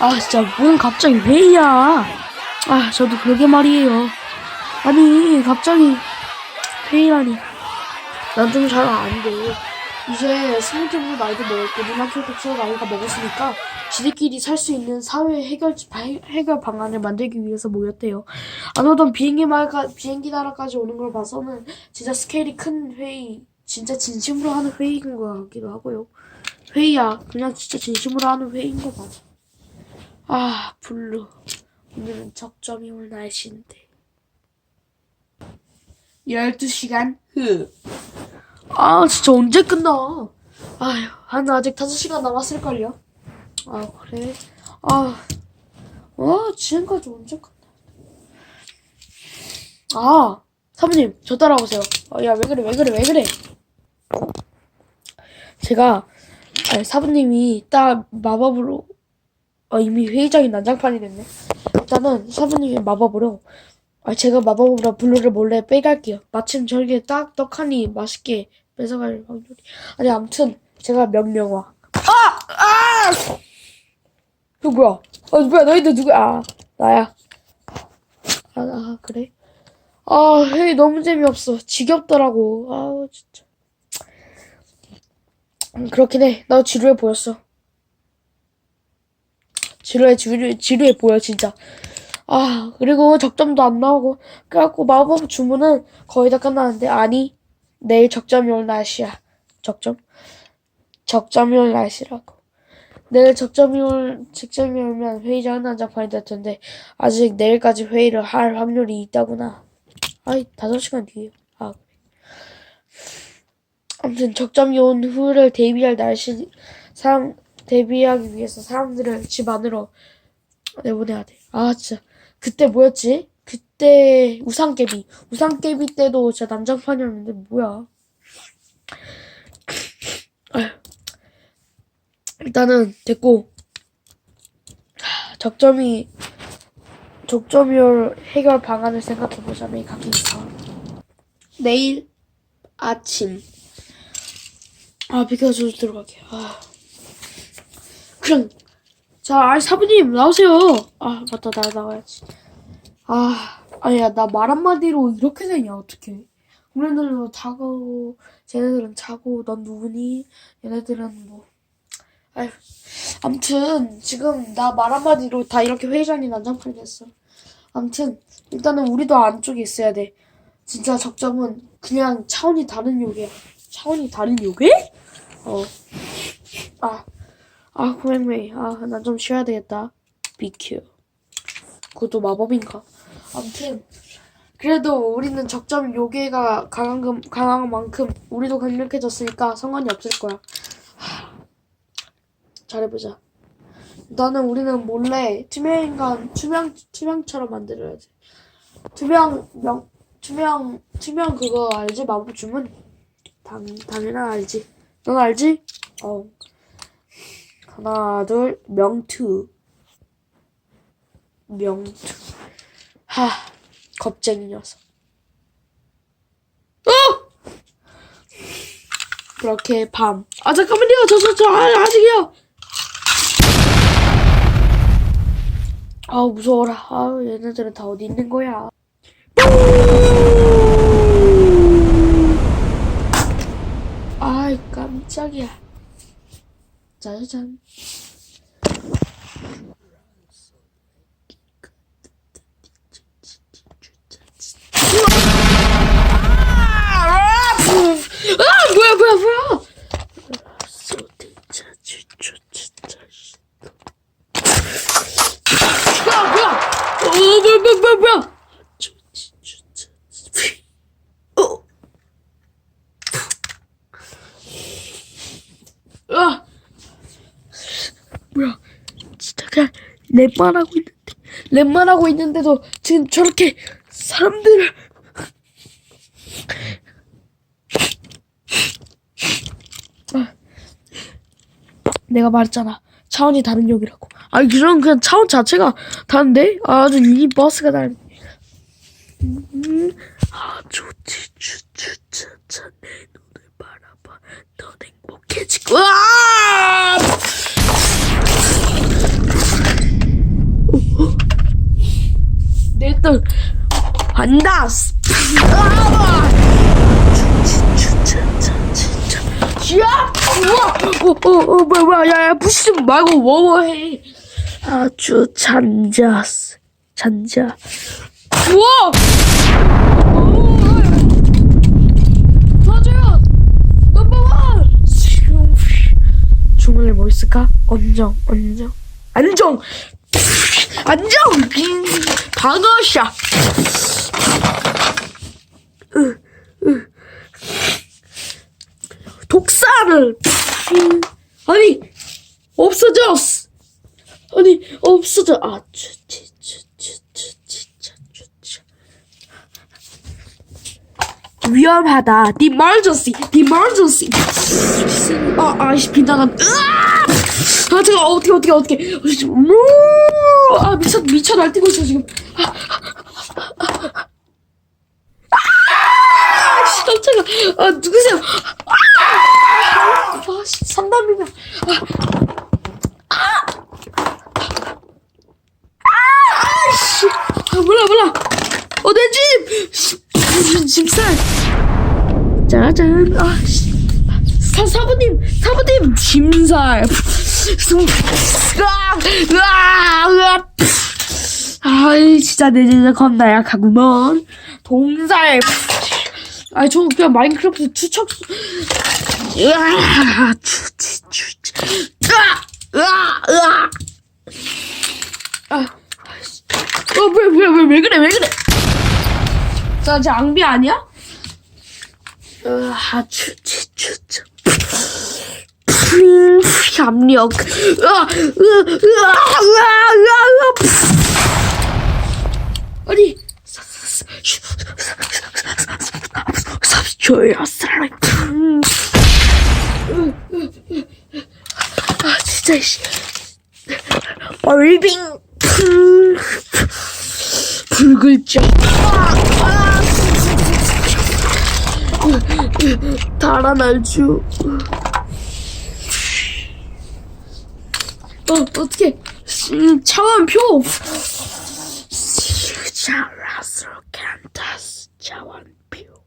아 진짜 뭔 갑자기 회의야 아 저도 그러게 말이에요 아니 갑자기 회의라니 난 좀 잘 안 돼. 이제 스무개부 나이도 먹었고 누나교 독서 나이가 먹었으니까 지들끼리 살 수 있는 사회 해결 바- 해결 방안을 만들기 위해서 모였대요. 안 오던 비행기 말까 비행기 나라까지 오는 걸 봐서는 진짜 스케일이 큰 회의, 진짜 진심으로 하는 회의인 것 같기도 하고요. 회의야, 그냥 진짜 진심으로 하는 회의인 거 맞아. 아, 블루. 오늘은 적점이 올 날씨인데. 12시간 후. 아, 진짜 언제 끝나? 아휴, 한 아직 5시간 남았을걸요? 아, 그래? 아, 와, 지금까지 언제 끝나? 아, 사부님, 저 따라오세요. 아, 야, 왜 그래, 왜 그래, 왜 그래? 제가, 아니, 사부님이 딱 마법으로, 어, 이미 회의장이 난장판이 됐네. 일단은 사부님이 마법으로 아, 제가 마법으로 블루를 몰래 빼갈게요. 마침 저에게 딱 떡하니 맛있게 뺏어갈 확률이. 아니, 암튼, 제가 명령화. 아! 아! 이거 뭐야? 아, 뭐야, 너희들 누구야? 아, 나야. 아, 아, 그래? 아, 헤이, 너무 재미없어. 지겹더라고. 아우, 진짜. 음, 그렇긴 해. 나 지루해 보였어. 지루해, 지루해, 지루해 보여, 진짜. 아, 그리고 적점도 안 나오고, 그래갖고 마법 주문은 거의 다 끝나는데, 아니, 내일 적점이 올 날씨야. 적점? 적점이 올 날씨라고. 내일 적점이 올, 직점이 오면 회의장은 난장판이 될 텐데, 아직 내일까지 회의를 할 확률이 있다구나. 아이, 다섯 시간 뒤에요. 아. 아무튼 적점이 온 후를 대비할 날씨, 사람, 대비하기 위해서 사람들을 집 안으로 내보내야 돼. 아, 진짜. 그때 뭐였지? 그때 우상깨비. 우상깨비 때도 진짜 난장판이었는데 뭐야. 일단은 됐고 하, 적점이 적점이올 해결 방안을 생각해보자면 각기 있어. 내일 아침 아 비켜줘 들어갈게. 아. 그냥 자, 아, 사부님, 나오세요. 아, 맞다, 나 나가야지. 아, 아니야, 나 말 한마디로 이렇게 되냐, 어떡해. 우리들은 자고, 쟤네들은 자고, 넌 누구니? 얘네들은 뭐. 아휴. 암튼, 지금 나 말 한마디로 다 이렇게 회의장이 난장판이 됐어. 암튼, 일단은 우리도 안쪽에 있어야 돼. 진짜 적점은 그냥 차원이 다른 요괴야. 차원이 다른 요괴? 어. 아. 아, 고맹맹이. 아, 난좀 쉬어야 되겠다. BQ. 그것도 마법인가? 아무튼. 그래도 우리는 적점 요괴가 강한, 금- 강한 만큼 우리도 강력해졌으니까 상관이 없을 거야. 하, 잘해보자. 나는 우리는 몰래 투명인간, 투명, 투명처럼 만들어야지. 투명, 명, 투명, 투명 그거 알지? 마법 주문? 당, 당연히 알지. 넌 알지? 어. 하나, 둘, 명투. 명투. 하, 겁쟁이 녀석. 어! 그렇게 밤. 아, 잠깐만요. 저, 저, 저, 아, 아직이요. 아우, 무서워라. 아우, 얘네들은 다 어디 있는 거야. 아이, 깜짝이야. 짜자잔. 아, 뭐야, 뭐야, 뭐야! 소대자, 주초, 진짜, 씨. 뭐야, 뭐야! 어, 뭐야, 뭐야, 뭐야, 뭐야! 조치, 주차, 어! 아! 뭐야, 진짜 그냥 랩만 하고 있는데, 랩만 하고 있는데도 지금 저렇게 사람들을 아, 내가 말했잖아. 차원이 다른 역이라고. 아니, 그럼 그냥 차원 자체가 다른데? 아주 유니 버스가 다른. 음, 아, 좋지, 추추차차, 내 눈을 바라봐. 넌 행복해지고, 아! 또. 아! 야! 우와! 어, 어, 어, 뭐야, 뭐야, 야, 야, 부시지 말고, 뭐뭐 해. 아주 잔자스. 잔자. 우와! 주문에 뭐 있을까? 언정, 언정. 안정! 안정! 방어샷! 독사를! 아니! 없어졌어! 아니, 없어져. 아, 쭈, 쭈, 쭈, 쭈, 쭈, 진짜, 쭈, 쭈. 위험하다. 디멀전시. 아, 아이씨, 빗나간. 으아! 아, 제가 어떻게, 어떻게, 어떻게. 미쳐, 날뛰고 있어, 지금. 아, 깜짝이야. 아, 누구세요? 아, 아, 씨, 상담이면. 아이씨, 아, 몰라, 몰라. 어, 내 집! 집살. 짜잔, 아, 씨. 사, 사부님, 사부님, 짐살. 으아, 으아. 아이, 진짜 내 진짜 겁나 약하구먼. 동살. 아, 저 그냥 마인크래프트 추척. 으아, 추치. 으아, 으아, 으아. 아, 어, 왜, 왜, 그래, 왜 그래? 자, 제 앙비 아니야? 으아. 음, 압력. 으아, 으아, 으아, 으아, 으아, 으 아. 아니. 아, 진짜, 씨. 얼빙. 붉을자. 달아날 주. 어, 어떻게. 음, 차원표. 자라스로 캔다스 차원표.